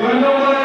ধন্যবাদ